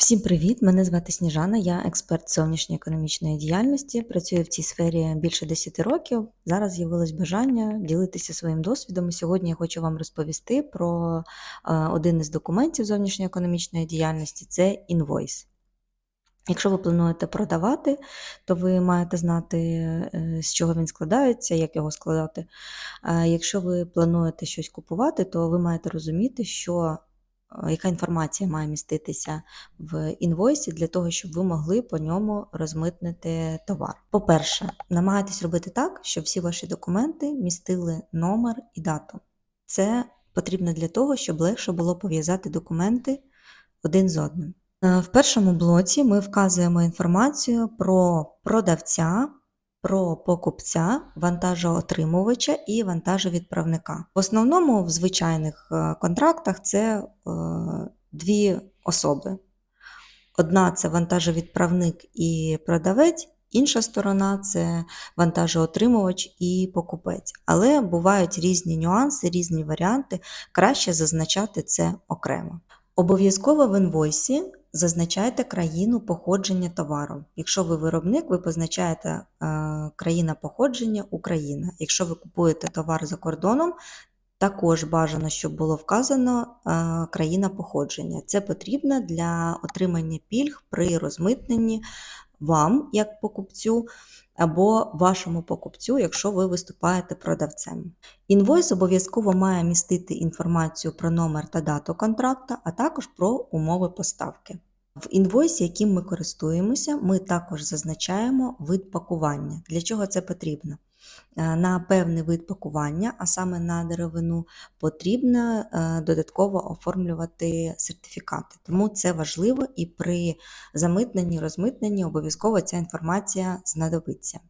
Всім привіт! Мене звати Сніжана, я експерт зовнішньоекономічної діяльності. Працюю в цій сфері більше 10 років. Зараз з'явилось бажання ділитися своїм досвідом. І сьогодні я хочу вам розповісти про е, один із документів зовнішньоекономічної діяльності це інвойс. Якщо ви плануєте продавати, то ви маєте знати, е, з чого він складається, як його складати. Якщо ви плануєте щось купувати, то ви маєте розуміти, що яка інформація має міститися в інвойсі для того, щоб ви могли по ньому розмитнити товар. По-перше, намагайтесь робити так, щоб всі ваші документи містили номер і дату. Це потрібно для того, щоб легше було пов'язати документи один з одним. Е, В першому блоці ми вказуємо інформацію про продавця, про покупця, вантажоотримувача і вантажовідправника. В основному в звичайних е, контрактах це е, дві особи. Одна це вантажовідправник і продавець, інша сторона це вантажоотримувач і покупець. Але бувають різні нюанси, різні варіанти. Краще зазначати це окремо. Обов'язково в інвойсі зазначайте країну походження товару. Якщо ви виробник, ви позначаєте е, країна походження Україна. Якщо ви купуєте товар за кордоном, також бажано, щоб було вказано е, країна походження. Це потрібно для отримання пільг при розмитненні вам, як покупцю, або вашому покупцю, якщо ви виступаєте продавцем. Інвойс обов'язково має містити інформацію про номер та дату контракта, а також про умови поставки. В інвойсі, яким ми користуємося, ми також зазначаємо вид пакування. Для чого це потрібно? Е, На певний вид пакування, а саме на деревину, потрібно е, додатково оформлювати сертифікати. Тому це важливо і при замитненні, розмитненні обов'язково ця інформація знадобиться.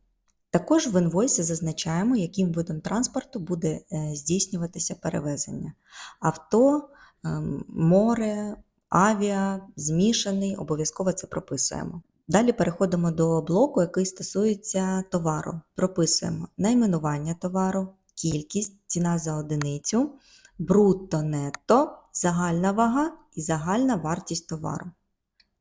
Також в інвойсі зазначаємо, яким видом транспорту буде е, здійснюватися перевезення. Авто, ем, море, авіа, змішаний, обов'язково це прописуємо. Далі переходимо до блоку, який стосується товару. Прописуємо найменування товару, кількість, ціна за одиницю, брутто нетто, загальна вага і загальна вартість товару.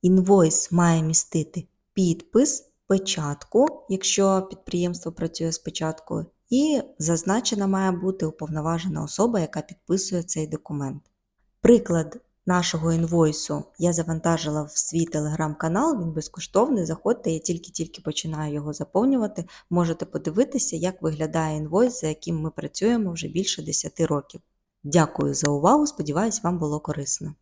Інвойс має містити підпис, печатку, якщо підприємство працює з печаткою, і зазначена має бути уповноважена особа, яка підписує цей документ. Приклад нашого інвойсу я завантажила в свій телеграм-канал, він безкоштовний. Заходьте, я тільки-тільки починаю його заповнювати. Можете подивитися, як виглядає інвойс, за яким ми працюємо вже більше 10 років. Дякую за увагу, сподіваюсь, вам було корисно.